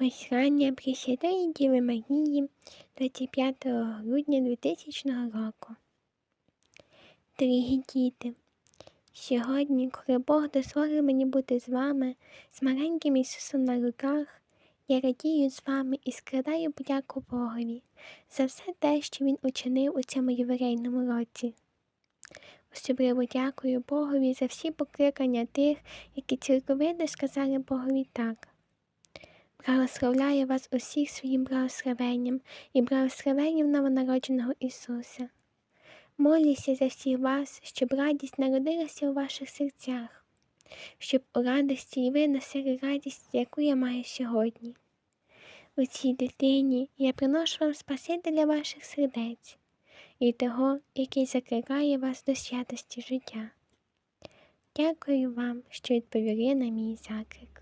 Послання Пресвятої Діви Марії 25 грудня 2000 року. Дорогі діти, сьогодні, коли Бог дозволив мені бути з вами, з маленьким Ісусом на руках, я радію з вами і складаю подяку Богові за все те, що Він учинив у цьому ювілейному році. Особливо дякую Богові за всі покликання тих, які цілковито сказали Богові так. Благословляю вас усіх своїм благословенням і благословенням новонародженого Ісуса. Молюся за всіх вас, щоб радість народилася у ваших серцях, щоб у радості і ви носили радість, яку я маю сьогодні. У цій дитині я приношу вам Спасителя ваших сердець і того, який закликає вас до святості життя. Дякую вам, що відповіли на мій заклик.